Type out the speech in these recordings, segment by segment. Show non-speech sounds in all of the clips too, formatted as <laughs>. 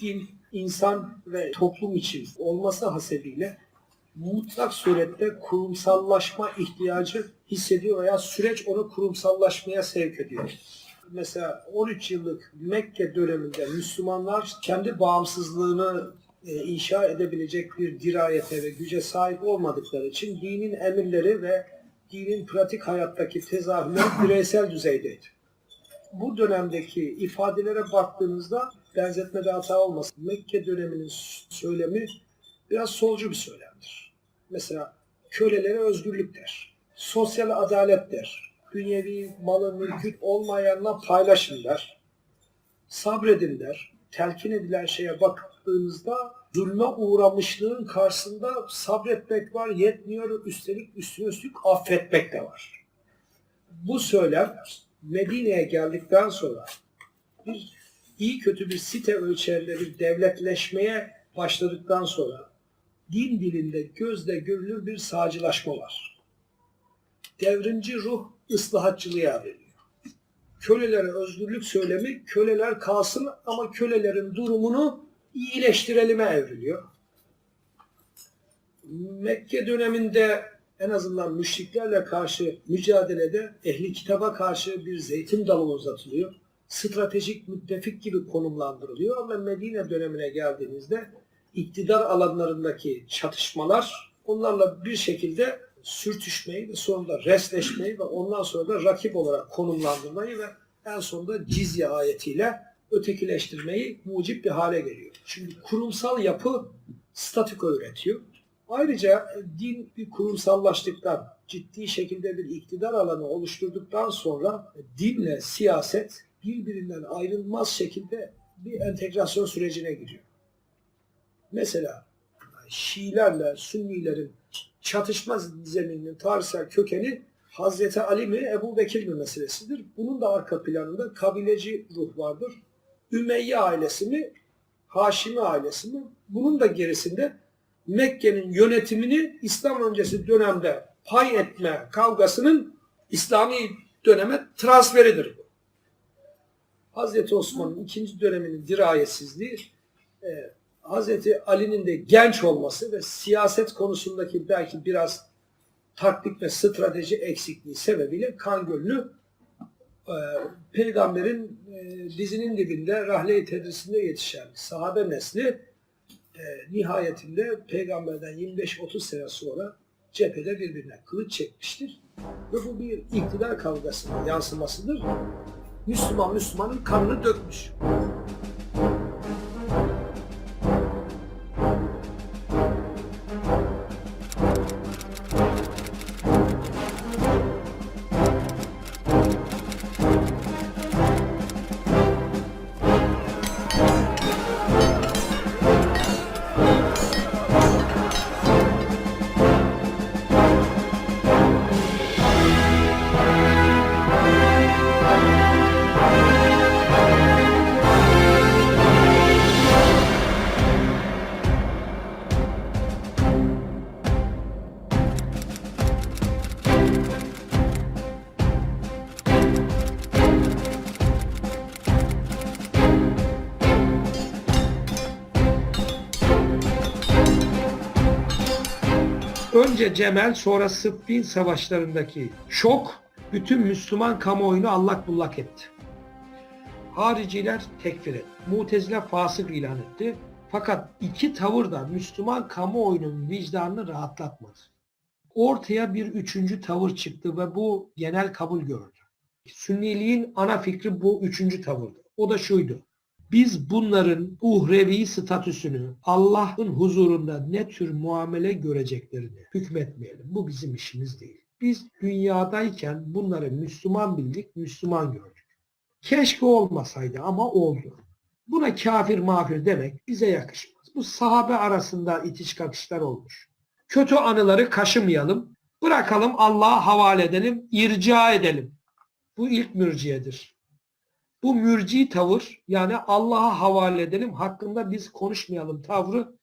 din, insan ve toplum için olması hasebiyle mutlak surette kurumsallaşma ihtiyacı hissediyor veya süreç onu kurumsallaşmaya sevk ediyor. Mesela 13 yıllık Mekke döneminde Müslümanlar kendi bağımsızlığını e, inşa edebilecek bir dirayete ve güce sahip olmadıkları için dinin emirleri ve dinin pratik hayattaki tezahürleri bireysel düzeydeydi. Bu dönemdeki ifadelere baktığınızda benzetmede hata olmasın. Mekke döneminin söylemi biraz solcu bir söylemdir. Mesela kölelere özgürlük der. Sosyal adalet der. Dünyevi malı mülkü olmayanla paylaşın der. Sabredin der. Telkin edilen şeye baktığınızda zulme uğramışlığın karşısında sabretmek var, yetmiyor, üstelik üstüne üstlük affetmek de var. Bu söylem Medine'ye geldikten sonra bir iyi kötü bir site ölçerleri devletleşmeye başladıktan sonra din dilinde gözle görülür bir sağcılaşma var. Devrimci ruh ıslahatçılığa veriliyor. Kölelere özgürlük söylemi köleler kalsın ama kölelerin durumunu iyileştirelim'e evriliyor. Mekke döneminde en azından müşriklerle karşı mücadelede ehli kitaba karşı bir zeytin dalı uzatılıyor. Stratejik müttefik gibi konumlandırılıyor ve Medine dönemine geldiğimizde iktidar alanlarındaki çatışmalar onlarla bir şekilde sürtüşmeyi ve sonunda resleşmeyi ve ondan sonra da rakip olarak konumlandırmayı ve en sonunda cizye ayetiyle ötekileştirmeyi mucip bir hale geliyor. Çünkü kurumsal yapı statiko üretiyor. Ayrıca din bir kurumsallaştıktan, ciddi şekilde bir iktidar alanı oluşturduktan sonra dinle siyaset birbirinden ayrılmaz şekilde bir entegrasyon sürecine giriyor. Mesela Şiilerle Sünnilerin çatışma zemininin tarihsel kökeni Hazreti Ali mi Ebu Bekir mi meselesidir. Bunun da arka planında kabileci ruh vardır. Ümeyye ailesi mi Haşimi ailesi mi? Bunun da gerisinde Mekke'nin yönetimini İslam öncesi dönemde pay etme kavgasının İslami döneme transferidir. Hazreti Osman'ın ikinci döneminin dirayetsizliği, e, Hazreti Ali'nin de genç olması ve siyaset konusundaki belki biraz taktik ve strateji eksikliği sebebiyle kan gölünü e, peygamberin e, dizinin dibinde rahle-i tedrisinde yetişen sahabe nesli e, nihayetinde peygamberden 25-30 sene sonra cephede birbirine kılıç çekmiştir. Ve bu bir iktidar kavgasının yansımasıdır. Müslüman Müslümanın kanını dökmüş. Önce Cemel sonra Sıffin savaşlarındaki şok bütün Müslüman kamuoyunu allak bullak etti. Hariciler tekfir etti. Mutezile fasık ilan etti. Fakat iki tavır da Müslüman kamuoyunun vicdanını rahatlatmadı. Ortaya bir üçüncü tavır çıktı ve bu genel kabul gördü. Sünniliğin ana fikri bu üçüncü tavırdı. O da şuydu. Biz bunların uhrevi statüsünü Allah'ın huzurunda ne tür muamele göreceklerini hükmetmeyelim. Bu bizim işimiz değil. Biz dünyadayken bunları Müslüman bildik, Müslüman gördük. Keşke olmasaydı ama oldu. Buna kafir mafir demek bize yakışmaz. Bu sahabe arasında itiş kakışlar olmuş. Kötü anıları kaşımayalım. Bırakalım Allah'a havale edelim, irca edelim. Bu ilk mürciyedir. Bu mürci tavır yani Allah'a havale edelim hakkında biz konuşmayalım tavrı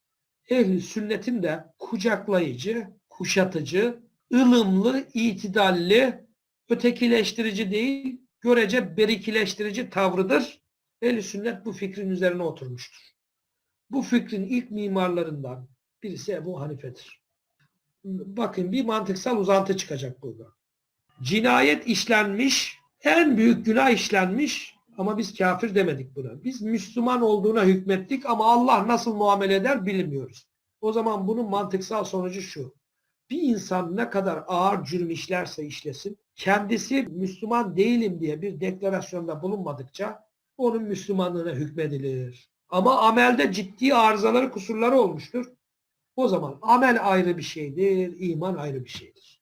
ehli sünnetin de kucaklayıcı, kuşatıcı, ılımlı, itidalli, ötekileştirici değil, görece berikileştirici tavrıdır. Ehli sünnet bu fikrin üzerine oturmuştur. Bu fikrin ilk mimarlarından birisi Ebu Hanife'dir. Bakın bir mantıksal uzantı çıkacak burada. Cinayet işlenmiş, en büyük günah işlenmiş ama biz kafir demedik buna. Biz Müslüman olduğuna hükmettik ama Allah nasıl muamele eder bilmiyoruz. O zaman bunun mantıksal sonucu şu. Bir insan ne kadar ağır cürüm işlerse işlesin, kendisi Müslüman değilim diye bir deklarasyonda bulunmadıkça onun Müslümanlığına hükmedilir. Ama amelde ciddi arızaları, kusurları olmuştur. O zaman amel ayrı bir şeydir, iman ayrı bir şeydir.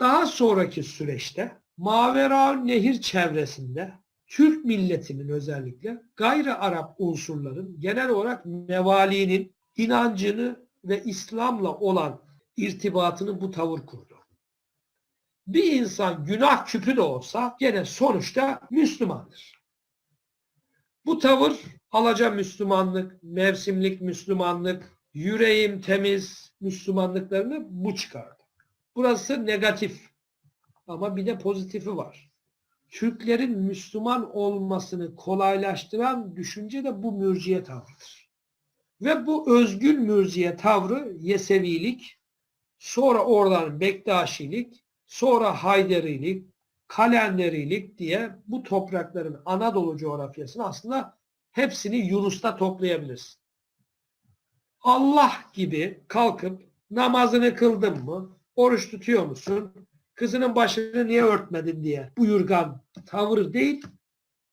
Daha sonraki süreçte Mavera Nehir çevresinde Türk milletinin özellikle gayri Arap unsurların genel olarak mevalinin inancını ve İslam'la olan irtibatını bu tavır kurdu. Bir insan günah küpü de olsa gene sonuçta Müslümandır. Bu tavır alaca Müslümanlık, mevsimlik Müslümanlık, yüreğim temiz Müslümanlıklarını bu çıkardı. Burası negatif ama bir de pozitifi var. Türklerin Müslüman olmasını kolaylaştıran düşünce de bu mürciye tavrıdır. Ve bu özgül mürciye tavrı Yesevilik, sonra oradan Bektaşilik, sonra Hayderilik, Kalenderilik diye bu toprakların Anadolu coğrafyasını aslında hepsini Yunus'ta toplayabiliriz. Allah gibi kalkıp namazını kıldın mı, oruç tutuyor musun, kızının başını niye örtmedin diye buyurgan tavır değil.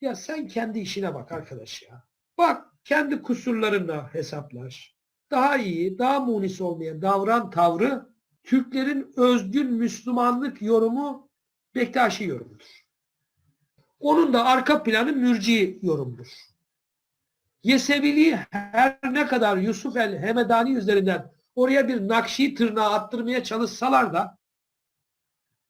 Ya sen kendi işine bak arkadaş ya. Bak kendi kusurlarına hesaplaş. Daha iyi, daha munis olmaya davran tavrı Türklerin özgün Müslümanlık yorumu Bektaşi yorumudur. Onun da arka planı mürci yorumdur. Yeseviliği her ne kadar Yusuf el Hemedani üzerinden oraya bir nakşi tırnağı attırmaya çalışsalar da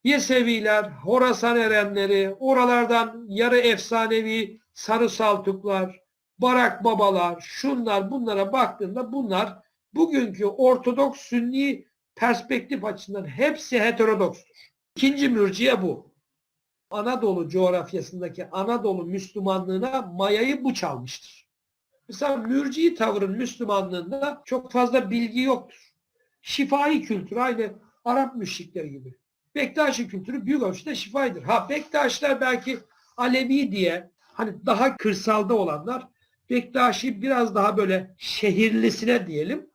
Yeseviler, Horasan erenleri, oralardan yarı efsanevi sarı saltuklar, barak babalar, şunlar bunlara baktığında bunlar bugünkü Ortodoks Sünni perspektif açısından hepsi heterodokstur. İkinci mürciye bu. Anadolu coğrafyasındaki Anadolu Müslümanlığına mayayı bu çalmıştır. Mesela mürci tavırın Müslümanlığında çok fazla bilgi yoktur. Şifai kültür aynı Arap müşrikleri gibi. Bektaşi kültürü büyük ölçüde şifaydır. Ha Bektaşiler belki Alevi diye hani daha kırsalda olanlar Bektaşi biraz daha böyle şehirlisine diyelim.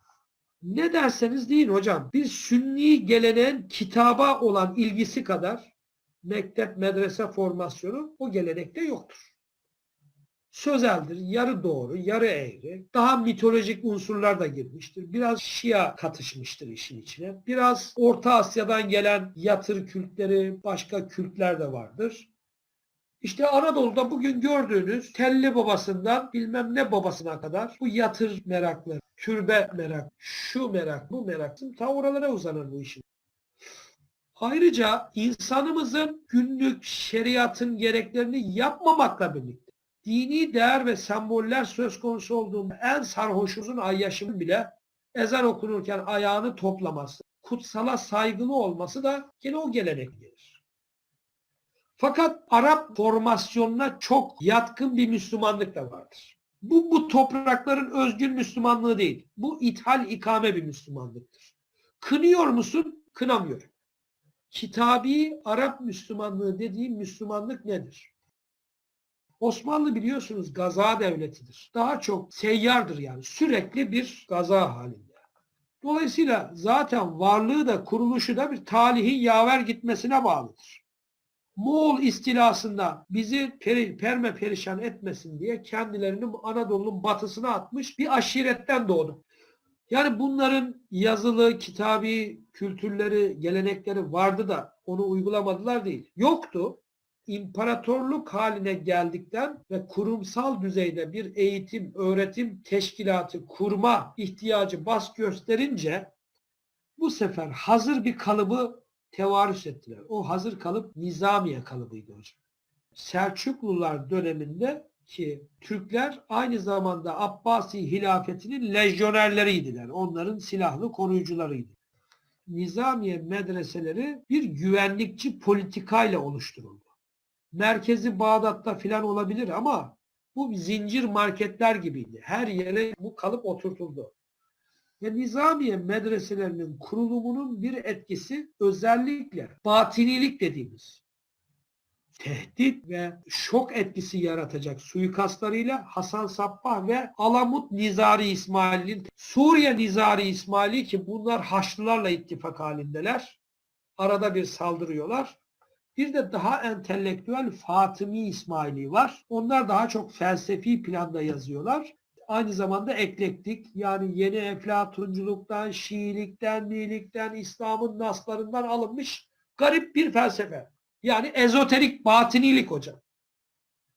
Ne derseniz deyin hocam. Bir sünni geleneğin kitaba olan ilgisi kadar mektep medrese formasyonu o gelenekte yoktur. Sözeldir, yarı doğru, yarı eğri. Daha mitolojik unsurlar da girmiştir. Biraz Şia katışmıştır işin içine. Biraz Orta Asya'dan gelen yatır kültleri, başka kültler de vardır. İşte Anadolu'da bugün gördüğünüz telli babasından bilmem ne babasına kadar bu yatır merakları, türbe merak, şu merak, bu merak ta oralara uzanır bu işin. Ayrıca insanımızın günlük şeriatın gereklerini yapmamakla birlikte dini değer ve semboller söz konusu olduğunda en sarhoşuzun ayyaşının bile ezan okunurken ayağını toplaması, kutsala saygılı olması da yine o gelenek gelir. Fakat Arap formasyonuna çok yatkın bir Müslümanlık da vardır. Bu, bu toprakların özgün Müslümanlığı değil. Bu ithal ikame bir Müslümanlıktır. Kınıyor musun? Kınamıyorum. Kitabi Arap Müslümanlığı dediğim Müslümanlık nedir? Osmanlı biliyorsunuz gaza devletidir. Daha çok seyyardır yani. Sürekli bir gaza halinde. Dolayısıyla zaten varlığı da kuruluşu da bir talihin yaver gitmesine bağlıdır. Moğol istilasında bizi peri, perme perişan etmesin diye kendilerini Anadolu'nun batısına atmış bir aşiretten doğdu. Yani bunların yazılı, kitabi kültürleri, gelenekleri vardı da onu uygulamadılar değil. Yoktu. İmparatorluk haline geldikten ve kurumsal düzeyde bir eğitim, öğretim teşkilatı kurma ihtiyacı bas gösterince bu sefer hazır bir kalıbı tevarüs ettiler. O hazır kalıp Nizamiye kalıbıydı hocam. Selçuklular döneminde ki Türkler aynı zamanda Abbasi hilafetinin lejyonerleriydiler. Onların silahlı koruyucularıydı. Nizamiye medreseleri bir güvenlikçi politikayla oluşturuldu. Merkezi Bağdat'ta filan olabilir ama Bu zincir marketler gibiydi. Her yere bu kalıp oturtuldu. Ve Nizamiye medreselerinin kurulumunun bir etkisi özellikle batinilik dediğimiz tehdit ve şok etkisi yaratacak suikastlarıyla Hasan Sabbah ve Alamut Nizari İsmail'in Suriye Nizari İsmail'i ki bunlar Haçlılarla ittifak halindeler. Arada bir saldırıyorlar. Bir de daha entelektüel Fatımi İsmaili var. Onlar daha çok felsefi planda yazıyorlar. Aynı zamanda eklektik yani yeni eflatunculuktan, Şiilikten, Nilikten, İslam'ın naslarından alınmış garip bir felsefe. Yani ezoterik batinilik hocam.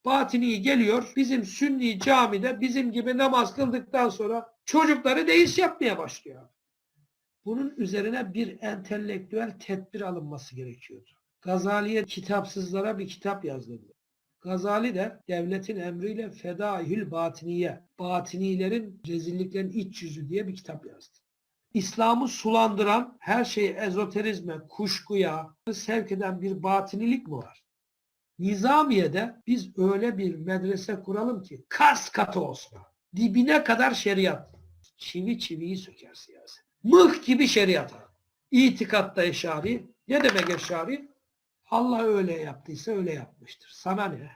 Batini geliyor bizim sünni camide bizim gibi namaz kıldıktan sonra çocukları deist yapmaya başlıyor. Bunun üzerine bir entelektüel tedbir alınması gerekiyordu. Gazali'ye kitapsızlara bir kitap yazdırdı. Gazali de devletin emriyle Fedaihül Batiniye, batinilerin rezilliklerin iç yüzü diye bir kitap yazdı. İslam'ı sulandıran, her şeyi ezoterizme, kuşkuya sevk eden bir batinilik mi var? Nizamiye'de biz öyle bir medrese kuralım ki kas katı olsun. Dibine kadar şeriat. Çivi çiviyi söker siyaset. Mıh gibi şeriat. İtikatta eşari. Ne demek eşari? Allah öyle yaptıysa öyle yapmıştır. Sana ne?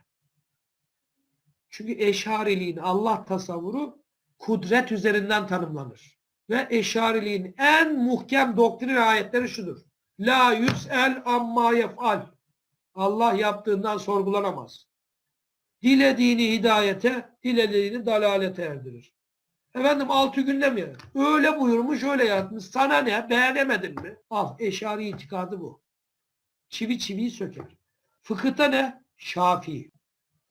Çünkü eşariliğin Allah tasavvuru kudret üzerinden tanımlanır. Ve eşariliğin en muhkem doktrin ayetleri şudur. La yüs'el amma yef'al. Allah yaptığından sorgulanamaz. Dilediğini hidayete, dilediğini dalalete erdirir. Efendim altı günde mi? Öyle buyurmuş, öyle yapmış. Sana ne? Beğenemedin mi? Al, eşari itikadı bu. Çivi çiviyi söker. Fıkıhta ne? Şafii.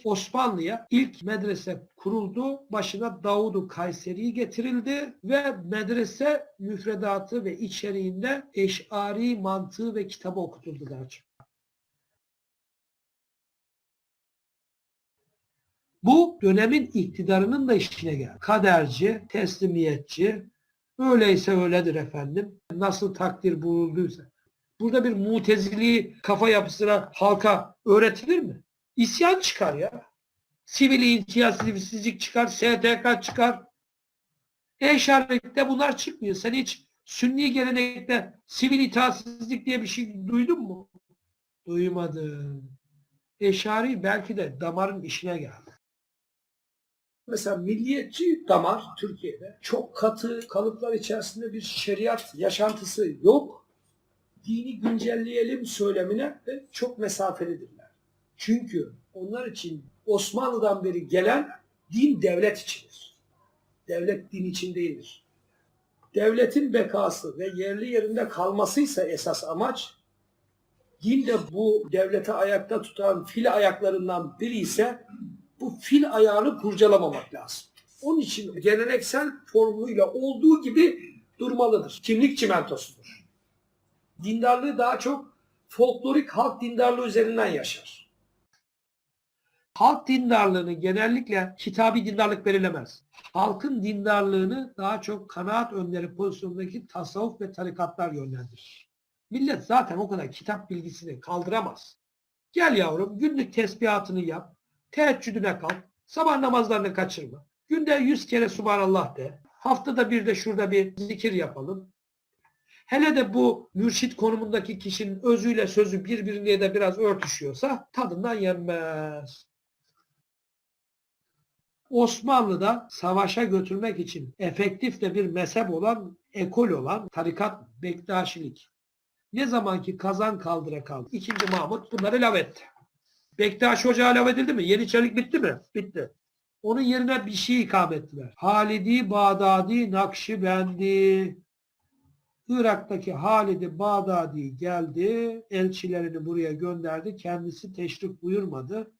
Osmanlı'ya ilk medrese kuruldu. Başına Davud-u Kayseri getirildi ve medrese müfredatı ve içeriğinde eşari mantığı ve kitabı okutuldu daha çok. Bu dönemin iktidarının da işine geldi. Kaderci, teslimiyetçi, öyleyse öyledir efendim. Nasıl takdir buyurulduysa. Burada bir mutezili kafa yapısına halka öğretilir mi? İsyan çıkar ya. Sivil intiyatsizlik çıkar, STK çıkar. E-şerlikte bunlar çıkmıyor. Sen hiç sünni gelenekte sivil itaatsizlik diye bir şey duydun mu? Duymadım. Eşari belki de damarın işine geldi. Mesela milliyetçi damar Türkiye'de çok katı kalıplar içerisinde bir şeriat yaşantısı yok. Dini güncelleyelim söylemine de çok mesafelidirler. Çünkü onlar için Osmanlı'dan beri gelen din devlet içindir. Devlet din için değildir. Devletin bekası ve yerli yerinde kalmasıysa esas amaç, din de bu devleti ayakta tutan fil ayaklarından biri ise bu fil ayağını kurcalamamak lazım. Onun için geleneksel formuyla olduğu gibi durmalıdır. Kimlik çimentosudur. Dindarlığı daha çok folklorik halk dindarlığı üzerinden yaşar. Halk dindarlığını genellikle kitabi dindarlık belirlemez. Halkın dindarlığını daha çok kanaat önderi pozisyondaki tasavvuf ve tarikatlar yönlendirir. Millet zaten o kadar kitap bilgisini kaldıramaz. Gel yavrum günlük tesbihatını yap, teheccüdüne kalk, sabah namazlarını kaçırma. Günde yüz kere Subhanallah de. Haftada bir de şurada bir zikir yapalım. Hele de bu mürşit konumundaki kişinin özüyle sözü birbirine de biraz örtüşüyorsa tadından yenmez. Osmanlı'da savaşa götürmek için efektif de bir mezhep olan, ekol olan tarikat Bektaşilik. Ne zamanki kazan kaldıra kaldı. İkinci Mahmut bunları lav etti. Bektaş Hoca lav edildi mi? Yeniçerik bitti mi? Bitti. Onun yerine bir şey ikame ettiler. Halidi, Bağdadi, Nakşibendi. Irak'taki Halidi Bağdadi geldi. Elçilerini buraya gönderdi. Kendisi teşrif buyurmadı.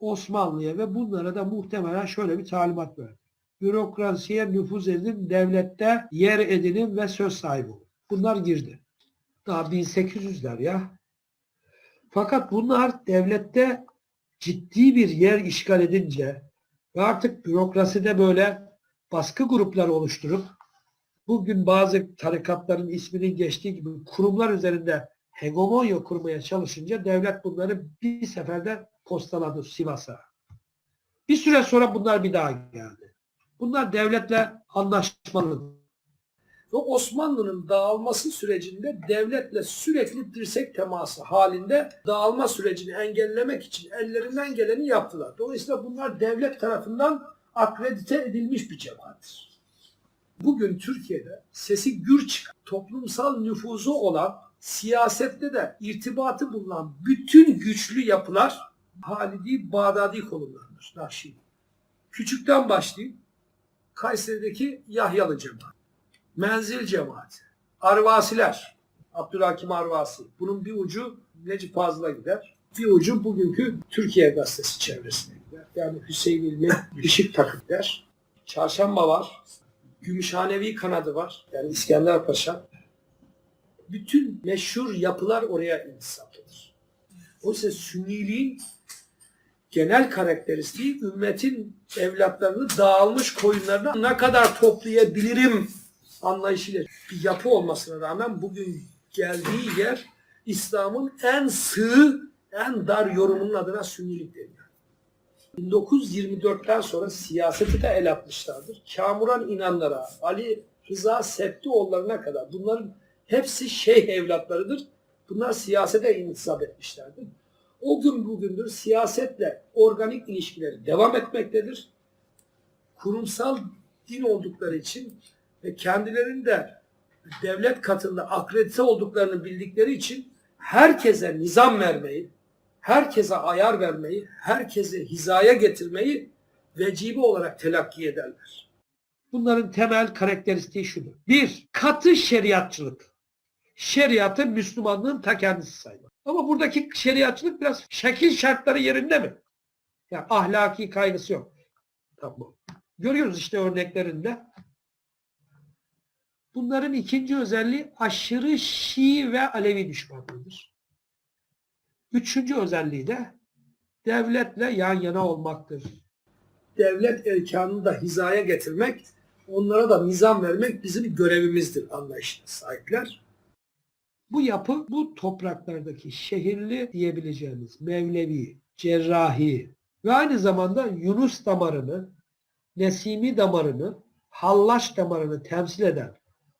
Osmanlı'ya ve bunlara da muhtemelen şöyle bir talimat verdi. Bürokrasiye nüfuz edin, devlette yer edinin ve söz sahibi olun. Bunlar girdi. Daha 1800'ler ya. Fakat bunlar devlette ciddi bir yer işgal edince ve artık bürokraside böyle baskı grupları oluşturup bugün bazı tarikatların isminin geçtiği gibi kurumlar üzerinde hegemonya kurmaya çalışınca devlet bunları bir seferde postaladı Sivas'a. Bir süre sonra bunlar bir daha geldi. Bunlar devletle anlaşmalı. Ve Osmanlı'nın dağılması sürecinde devletle sürekli dirsek teması halinde dağılma sürecini engellemek için ellerinden geleni yaptılar. Dolayısıyla bunlar devlet tarafından akredite edilmiş bir cemaattir. Bugün Türkiye'de sesi gür çıkan, toplumsal nüfuzu olan, siyasette de irtibatı bulunan bütün güçlü yapılar Halidi Bağdadi konumlarıdır. Nakşi. Küçükten başlayayım. Kayseri'deki Yahyalı cemaat, Menzil cemaati, Arvasiler, Abdülhakim Arvasi. Bunun bir ucu Necip Fazıl'a gider. Bir ucu bugünkü Türkiye Gazetesi çevresine gider. Yani Hüseyin İlmi <laughs> ışık takıp der. Çarşamba var. Gümüşhanevi kanadı var. Yani İskender Paşa. Bütün meşhur yapılar oraya intisaplıdır. Oysa Sünniliğin genel karakteristiği ümmetin evlatlarını dağılmış koyunlarına ne kadar toplayabilirim anlayışıyla bir yapı olmasına rağmen bugün geldiği yer İslam'ın en sığ, en dar yorumunun adına sünnilik deniyor. 1924'ten sonra siyaseti de el atmışlardır. Kamuran inanlara, Ali Rıza Septioğullarına kadar bunların hepsi şeyh evlatlarıdır. Bunlar siyasete intisap etmişlerdir. O gün bugündür siyasetle organik ilişkileri devam etmektedir. Kurumsal din oldukları için ve kendilerinin de devlet katında akredite olduklarını bildikleri için herkese nizam vermeyi, herkese ayar vermeyi, herkese hizaya getirmeyi vecibe olarak telakki ederler. Bunların temel karakteristiği şudur. Bir, katı şeriatçılık. Şeriatı Müslümanlığın ta kendisi saymak. Ama buradaki şeriatçılık biraz şekil şartları yerinde mi? Yani ahlaki kaygısı yok. Tamam. Görüyoruz işte örneklerinde. Bunların ikinci özelliği aşırı Şii ve Alevi düşmanlığıdır. Üçüncü özelliği de devletle yan yana olmaktır. Devlet erkanını da hizaya getirmek, onlara da nizam vermek bizim görevimizdir anlayışına sahipler. Bu yapı bu topraklardaki şehirli diyebileceğimiz Mevlevi, Cerrahi ve aynı zamanda Yunus damarını, Nesimi damarını, Hallaç damarını temsil eden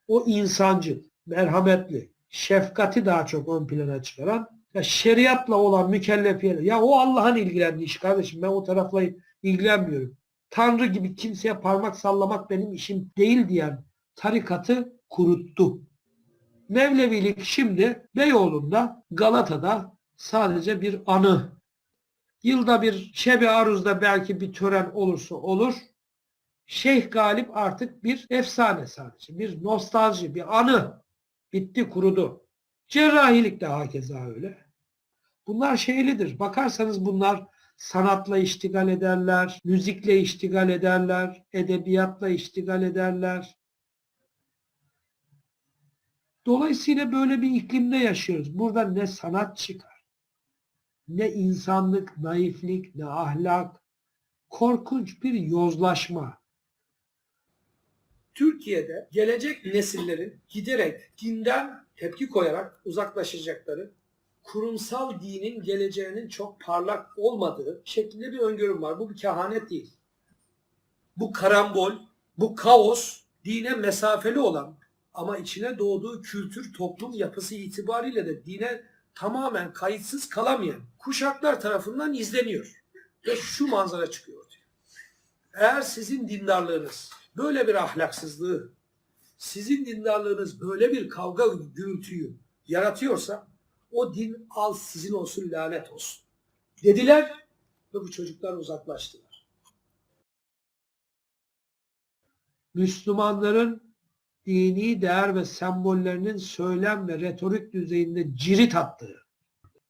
o insancıl, merhametli, şefkati daha çok ön plana çıkaran ya şeriatla olan mükellefiyet. Ya o Allah'ın ilgilendiği iş kardeşim. Ben o tarafla ilgilenmiyorum. Tanrı gibi kimseye parmak sallamak benim işim değil diyen tarikatı kuruttu. Mevlevilik şimdi Beyoğlu'nda, Galata'da sadece bir anı. Yılda bir Şebi Aruz'da belki bir tören olursa olur. Şeyh Galip artık bir efsane sadece. Bir nostalji, bir anı. Bitti, kurudu. Cerrahilik de hakeza öyle. Bunlar şeylidir. Bakarsanız bunlar sanatla iştigal ederler, müzikle iştigal ederler, edebiyatla iştigal ederler. Dolayısıyla böyle bir iklimde yaşıyoruz. Burada ne sanat çıkar, ne insanlık, naiflik, ne ahlak, korkunç bir yozlaşma. Türkiye'de gelecek nesillerin giderek dinden tepki koyarak uzaklaşacakları, kurumsal dinin geleceğinin çok parlak olmadığı şeklinde bir öngörüm var. Bu bir kehanet değil. Bu karambol, bu kaos dine mesafeli olan ama içine doğduğu kültür, toplum yapısı itibariyle de dine tamamen kayıtsız kalamayan kuşaklar tarafından izleniyor. Ve şu manzara çıkıyor. Eğer sizin dindarlığınız böyle bir ahlaksızlığı, sizin dindarlığınız böyle bir kavga gürültüyü yaratıyorsa o din al sizin olsun lanet olsun. Dediler ve bu çocuklar uzaklaştılar. Müslümanların dini değer ve sembollerinin söylem ve retorik düzeyinde cirit attığı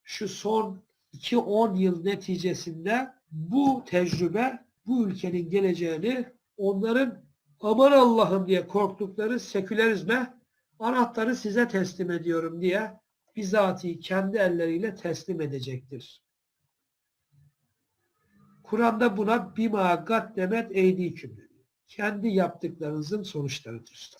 şu son 2-10 yıl neticesinde bu tecrübe bu ülkenin geleceğini onların aman Allah'ım diye korktukları sekülerizme anahtarı size teslim ediyorum diye bizatihi kendi elleriyle teslim edecektir. Kur'an'da buna bima gaddemet eydiküm. Kendi yaptıklarınızın sonuçlarıdır.